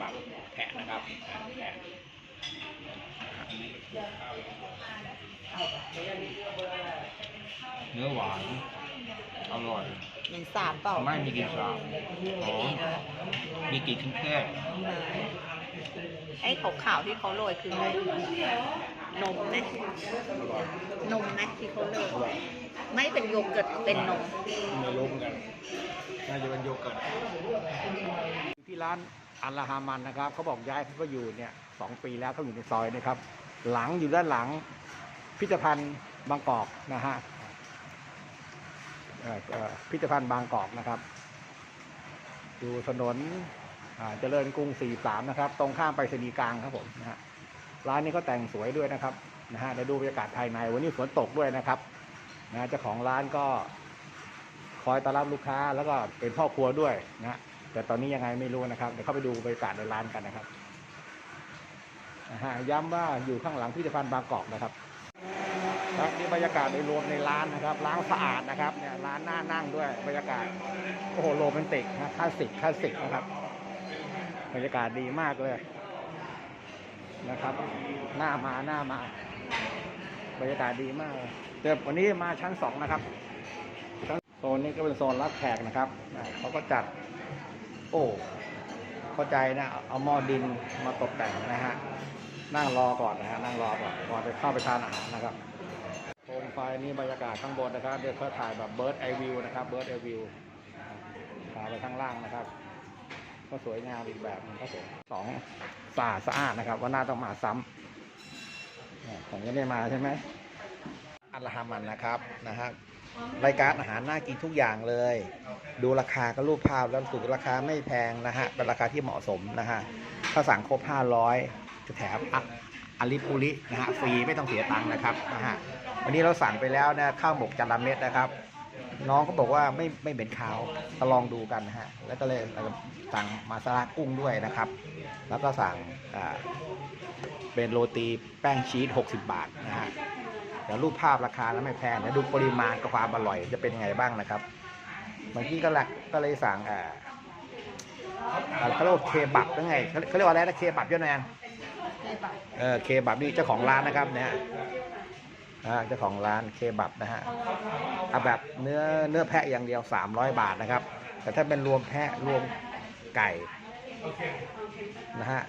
บับแพะนะครับอ่าแพะเนื้อหวาน อร่อยมีสามเปล่าไม่มีกลิ่นสาบหอมนี่เลยมีกลิ่นเครื่องเทศไอ้ขาวๆที่เขาโรยคืออะไรนมไหมนมไหมที่เขาโรยอร่อยไม่เป็นโยเกิร์ตเป็นนมไม่รู้เหมือนกันน่าจะเป็นโยเกิร์ตที่ร้าน อัลลาฮามันนะครับเขาบอกย้ายเขาก็อยู่เนี่ยสองปีแล้วเขาอยู่ในซอยนะครับ หลังอยู่ด้านหลังพิพิธภัณฑ์บางกอกนะฮะพิพิธภัณฑ์บางกอกนะครับ อยู่ถนนเจริญกรุง 43 นะครับ ตรงข้ามไปรษณีย์กลางครับผมนะฮะร้านนี้ก็แต่งสวยด้วยนะครับนะฮะเดี๋ยวดูบรรยากาศภายในวันนี้ฝนตกด้วยนะครับนะฮะเจ้าของร้านก็คอยต้อนรับลูกค้าแล้วก็เป็นพ่อครัวด้วยนะฮะ แต่ตอนนี้ยังไงไม่รู้นะครับ เดี๋ยวเข้าไปดูบรรยากาศในร้านกันนะครับย้ำว่าอยู่ข้างหลังพิพิธภัณฑ์บางกอกนะครับครับนี่บรรยากาศโดยรวมในร้านนะครับร้านสะอาดนะครับเนี่ยร้านน่านั่งด้วยบรรยากาศโอ้โหโรแมนติกนะคลาสสิกคลาสสิกนะครับบรรยากาศดีมากเลยนะครับหน้ามาหน้ามา บรรยากาศดีมากเแต่วันนี้มาชั้นสองนะครับโซนนี้ก็เป็นโซนรับแขกนะครับเขาก็จัด โอ้เข้าใจนะเอาหม้อดินมาตกแต่งนะฮะนั่งรอก่อนนะฮะนั่งรอก่อนก่อนจะเข้าไปทานอาหารนะครับโคมไฟนี่บรรยากาศข้างบนนะครับเดี๋ยวเขาถ่ายแบบเบิร์ดไอวิวนะครับเบิร์ดไอวิวถ่ายไปข้างล่างนะครับ ก็สวยงามอีกแบบนึงครับผมสองสะอาดสะอาดนะครับว่าน่าต้องมาซ้ำเนี่ยผมยังไม่มาใช่ไหม อัลฮามันนะครับนะฮะรายการอาหารน่ากินทุกอย่างเลย ดูราคาก็รูปภาพแล้วถูกราคาไม่แพงนะฮะเป็นราคาที่เหมาะสมนะฮะถ้าสั่งครบ 500 จะแถมอะอาลิปุรินะฮะฟรีไม่ต้องเสียตังค์นะครับนะฮะวันนี้เราสั่งไปแล้วนะข้าวหมกจานละเม็ดนะครับ น้องก็บอกว่าไม่ไม่เป็นขาวก็ลองดูกันนะฮะแล้วก็เลยสั่งมาซาลากุ้งด้วยนะครับ แล้วก็สั่งเป็นโรตีแป้งชีส60 บาทนะฮะ เดี๋ยวรูปภาพราคาแล้วไม่แพงเดี๋ยวดูปริมาณกับความอร่อยจะเป็นยังไงบ้างนะครับเมื่อกี้ก็หลักก็เลยสั่งอ่าอ่าเขาเรียกว่าเคบับหรือไงเขาเขาเรียกว่าอะไรนะเคบับยอดแนนเออเคบับนี่เจ้าของร้านนะครับเนี่ยอ่าเจ้าของร้านเคบับนะฮะเอาแบบเนื้อเนื้อแพะอย่างเดียว 300 บาทนะครับ แต่ถ้าเป็นรวมแพะรวมไก่นะฮะ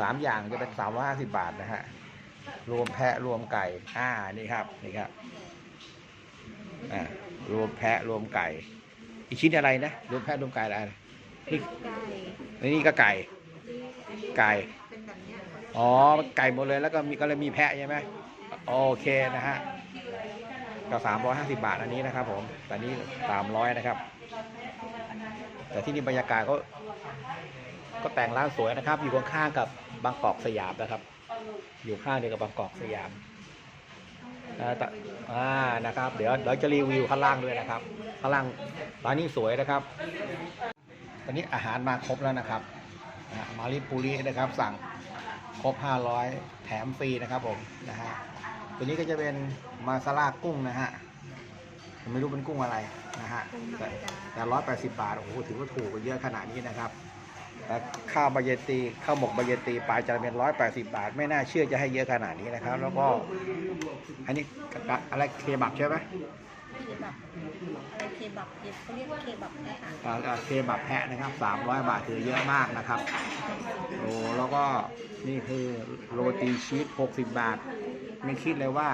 สามอย่างจะเป็น 350 บาทนะฮะ รวมแพะรวมไก่ อ่า นี่ครับ นี่ครับ อ่า รวมแพะรวมไก่ อีกชิ้นอะไรนะ รวมแพะรวมไก่อะไรนี่ไก่นี่ก็ไก่ ไก่เป็นแบบเนี้ยอ๋อ ไก่หมดเลย แล้วก็มีก็เลยมีแพะใช่ไหมโอเคนะฮะ ก็สามร้อยห้าสิบาทอันนี้นะครับ ผม แต่นี้สามร้อยนะครับ แต่ที่นี่บรรยากาศก็ ก็แต่งร้านสวยนะครับ อยู่ข้างๆกับบางกอกสยามนะครับ อยู่ข้างเดียวกับบางกอกสยามอ่านะครับ เดี๋ยวเดี๋ยวจะรีวิวข้างล่างด้วยนะครับ ข้างล่างร้านนี้สวยนะครับ ตอนนี้อาหารมาครบแล้วนะครับมาริปูรินะครับ สั่งครบ 500 แถมฟรีนะครับผมนะฮะตัวนี้ก็จะเป็นมาซาลากุ้งนะฮะไม่รู้เป็นกุ้งอะไรนะฮะแต่ร้อยแปดสิบบาทโอ้โหถือว่าถูกกว่าเยอะขนาดนี้นะครับ ข้าวบายตีข้าวหมกบายตีปลายจะเป็นร้อยแปดสิบาท ไม่น่าเชื่อจะให้เยอะขนาดนี้นะครับ แล้วก็ อันนี้อะไรเคบับใช่ไหมเคบับอะไรเคบับเขาเรียกเคบับนะคะอ่าอ่าเคบับแพะนะครับ300บาทคือเยอะมากนะครับโอ้แล้วก็นี่คือโรตีชีส60บบาท ไม่คิดเลยว่า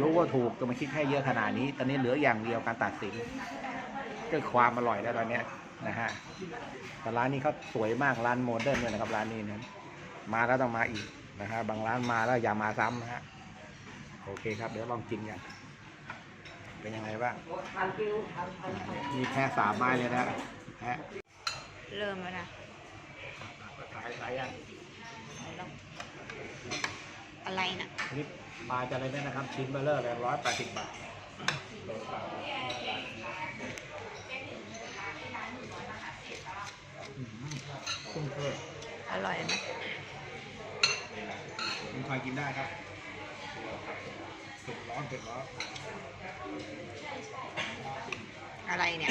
รู้ว่าถูกแต่ไม่คิดให้เยอะขนาดนี้ ตอนนี้เหลืออย่างเดียวการตัดสินก็ความอร่อยแล้วตอนนี้ นะฮะแต่ร้านนี้เขาสวยมากร้านโมเดิร์นเลยนะครับร้านนี้นะมาแล้วต้องมาอีกนะฮะบางร้านมาแล้วอย่ามาซ้ำนะฮะโอเคครับ เดี๋ยวลองกินกันเป็นยังไงบ้างมีแค่สามไม้เลยนะแพะเริ่มแล้วนะขายขายยังอะไรนะนี่มาจะอะไรเนี่ยนะครับ ชิ้นเบลเลอร์เลยร้อยแปดสิบบาทอืม กุ้งเทอดอร่อยไหมคุณคอยกินได้ครับเผ็ดร้อนเผ็ดร้อนอะไรเนี่ย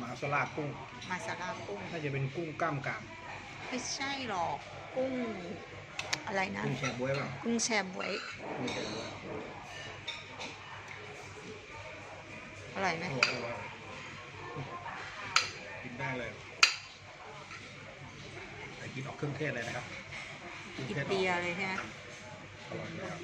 มามาสลากุ้ง มาซาลากุ้ง น่าจะเป็นกุ้งกล้ามกรามไม่ใช่หรอกกุ้ง อะไรนะ กุ้งแชบวยเปล่ากุ้งแชบวย กุ้งแชบวยอร่อยไหมโอ้โหอร่อยกินได้เลยแต่ กินออกเครื่องเทศเลยนะครับกุ้งอิเทศนออกเดียเลยใช่ไหมอร่อยเลยครับ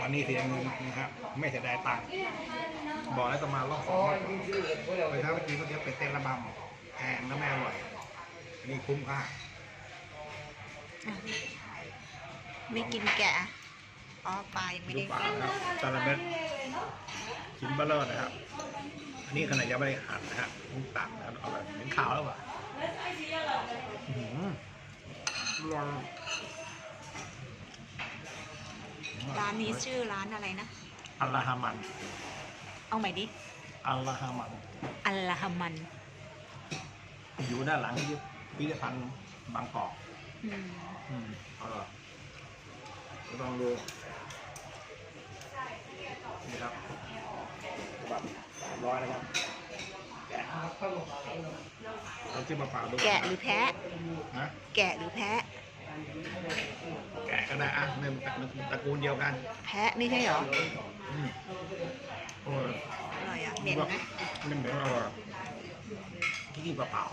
วันนี้เสียเงินนะครับไม่เสียดายตังค์บอกแล้วจะมารอบสองไปถ้าเมื่อกี้ก็เดี๋ยวไปเต้นระบำแพงแล้วไม่อร่อยอันนี้คุ้มค่าอะ ไม่กินแกะ อ๋อปลายังไม่ดูได้ปลานะครับจาระเม็ดชิ้นเบลเลอร์นะครับ อันนี้ขนาดยังไม่ได้หั่นนะฮะเพิ่งตัดแล้วเอาแบบเหม็นขาวแล้วว่ะอื้อหือลองร้านนี้ชื่อร้านอะไรนะ อัลลาฮามัน เอาใหม่ดิ อัลลาฮามัน อัลลาฮามันอยู่ด้านหลังที่พิพิธภัณฑ์บางกอกอืม อืมอร่อย ลองดูนี่ครับแบบร้อยนะครับแกะเอาจิ้มมะพร้าวดูแกะหรือแพะฮะแกะหรือแพะ แกะก็ได้อะในตระกูลเดียวกันแพะไม่ใช่เหรอ อืมโอ้ยอร่อยอะเหม็นไหมไม่เหม็นอร่อยที่กินเปล่า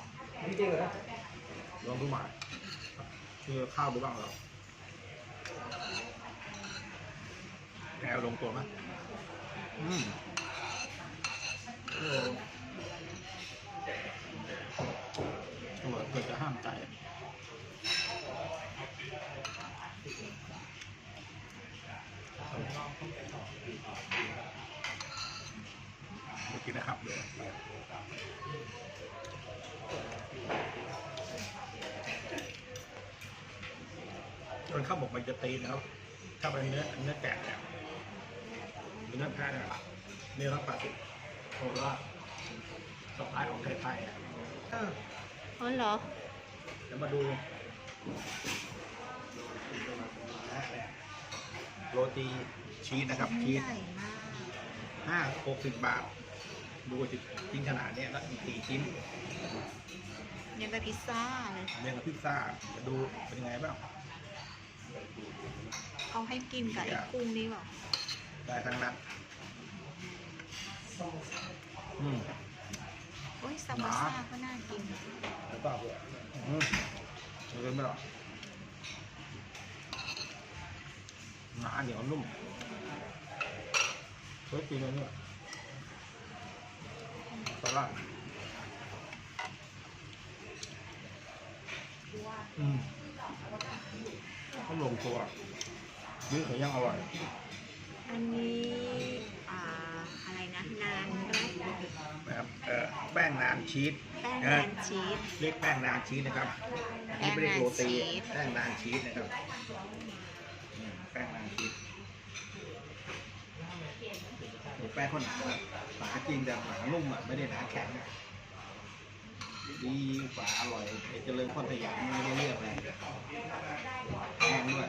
ๆลองดูมาคือข้าวดูบ้างเรา แกะลงตัวมั้ยอืม ข้าวหมกมันจะตีนนะครับ ถ้าเป็นเนื้อเนื้อแกะเนี่ยหรือเนื้อแพะเนี่ยเนื้อละแปดสิบโคราชสไตล์ของไทยๆอะเอออ๋อเหรอเดี๋ยวมาดูโรตีชีสนะครับชีสใหญ่มากห้าหกสิบบาท ดูสิชิ้นขนาดเนี้ยแล้วอีกสี่ชิ้นยังกับพิซซ่าเลยเรียงกับพิซซ่ามาดูเป็นยังไงบ้าง เขาให้กินกับไอ้กุ้งนี่เปล่าได้ทั้งนั้นอืมโอ้ยซามูซ่าก็น่ากินแล้วก็อืมเกินไปหรอหนาเหนียวนุ่มเฮ้ยกินเลยเนี่ยสลัดอืมเขาลงตัว ยืดเขายังอร่อย อันนี้อ่าอะไรนะนานใช่ไหมนะครับเอ่อแป้งนานชีสแป้งเอแมอนชีสเรียกแป้งนานชีสนะครับแป้งนี่ไม่ได้โรตีนานชีสแป้งนานชีสนะครับอืมแป้งนานชีสแป้งข้นหนาหนาจริงแต่หนานุ่มอะไม่ได้หนาแข็งอะ ดีกว่าอร่อยไอ้เจริญข้นสยามไม่ได้เลือกเลยแพงด้วย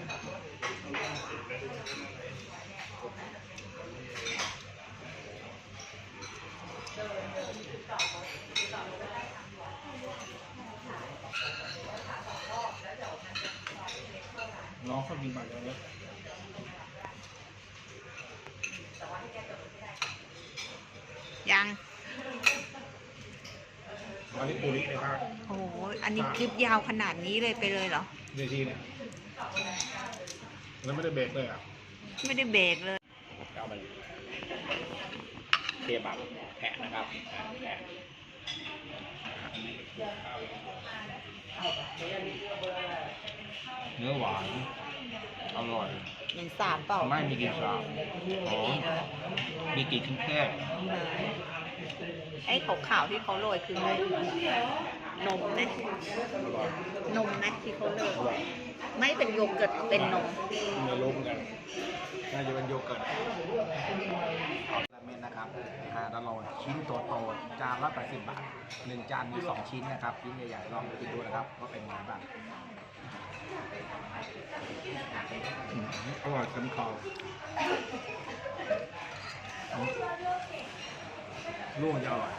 น้องเขากินมาแล้วเนี่ย ยัง มาที่ปุรินะครับ โอ้โหอันนี้คลิปยาวขนาดนี้เลยไปเลยเหรอเวทีเนี่ยแล้วไม่ได้เบรกเลยอะไม่ได้เบรกเลยเอาไปเคบับแพะนะครับแพะเนื้อหวาน อร่อยเหมือนสามเปล่าไม่มีกลิ่นสาบหอมนี่เลยมีกลิ่นเครื่องเทศ เออไอ้ขาวๆที่เขาโรยคืออะไรนมนะนมนะที่เขาโรยไม่เป็นโยเกิร์ตเป็นนมเนื้อล้มกันน่าจะเป็นโยเกิร์ตราเมนนะครับนะคาดาโลชิ้นตัวโตจานละ80บาทหนึ่งจานมีสองชิ้นนะครับชิ้นใหญ่ๆลองกินดูนะครับว่าเป็นไงบ้างอืมอร่อยเต็มคอ นุ่มจะอร่อย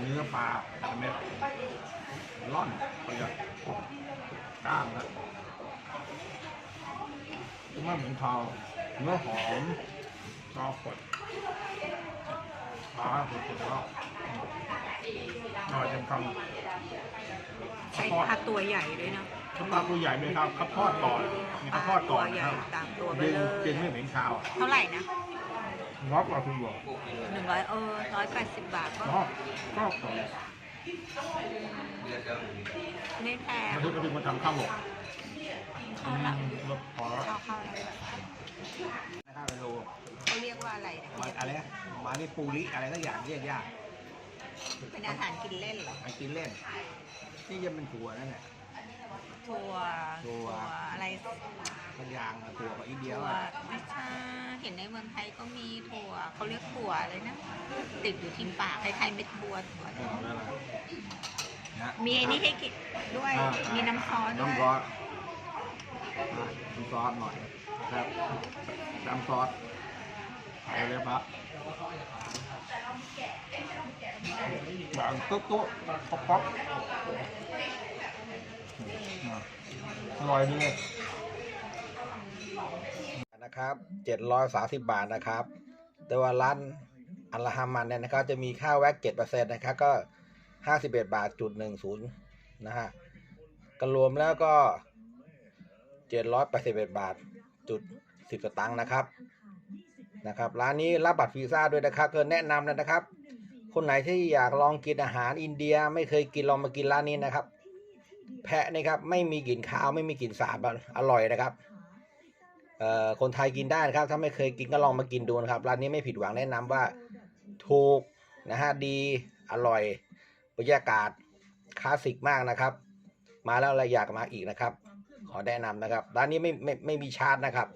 เนื้อปลาเม็ดร่อนไปเลยกล้างนะไม่เหมือนคอเนื้อหอมกรอบกดปลาสุดๆแล้วอร่อยเต็มคำใช้ปลาตัวใหญ่ด้วยเนาะข้าวปลาตัวใหญ่ไหมครับข้าวทอดก่อนมีข้าวทอดก่อนตัวใหนะญ่ครับตามตัวไปกินเลยกินไม่เหม็นคาว เท่าไหร่นะ งอกกว่าคุณบอกหนึ่งร้อยเออร้อยแปดสิบบาทก็งอกงอกก่อนไม่แพงมาถึงมาถึงมาทำข้าวหมกเข้าละรสพอแล้วเข้าเข้าแล้วนะครับไปดูเขาเรียกว่าอะไรนะมาอะไรนะมานี่ปูริอะไรสักอย่างเรียกยากเป็นอาหารกินเล่นเหรอไปกินเล่น นี่ยังเป็นถั่วนั่นแหละ ถั่วถั่ว อะไรสักอย่างอะถั่วกับอีเดียวถั่วอะไม่ใช่เห็นในเมืองไทยก็มีถั่วเขาเรียกถั่วอะไรนะ ติดอยู่ที่ปากคล้ายๆเม็ดบัวถั่วเออนั่นแหละนะมีไอ้นี่ให้กินด้วย อ่ามีน้ำซอสด้วยน้ำซอสอะน้ำซอสหน่อยครับน้ำซอสไปเลยปะแบบตุ๊กตุ๊กป๊อกป๊อก อร่อยดีนะครับเจ็ดร้อยสาสิบบาทนะครับ แต่ว่าร้านอัลฮามันเนี่ยนะครับจะมีค่าแว็กเจ็ดเปอร์เซ็นต์นะครับก็ห้าสิบเอ็ดบาทจุดหนึ่งศูนย์นะฮะก็รวมแล้วก็เจ็ดร้อยแปดสิบเอ็ดบาทจุดสิบสตางค์นะครับนะครับร้านนี้รับบัตรวีซ่าด้วยนะครับก็แนะนำเลยนะครับ คนไหนที่อยากลองกินอาหารอินเดียไม่เคยกินลองมากินร้านนี้นะครับ แพะนี่ครับ ไม่มีกลิ่นคาวไม่มีกลิ่นสาบอร่อยนะครับเอ่อคนไทยกินได้นะครับ ถ้าไม่เคยกินก็ลองมากินดูนะครับร้านนี้ไม่ผิดหวังแนะนำว่าถูกนะฮะดีอร่อยบรรยากาศคลาสสิกมากนะครับ มาแล้วเราอยากมาอีกนะครับ ขอแนะนำนะครับร้านนี้ไม่ไม่ไม่มีชาร์จนะครับ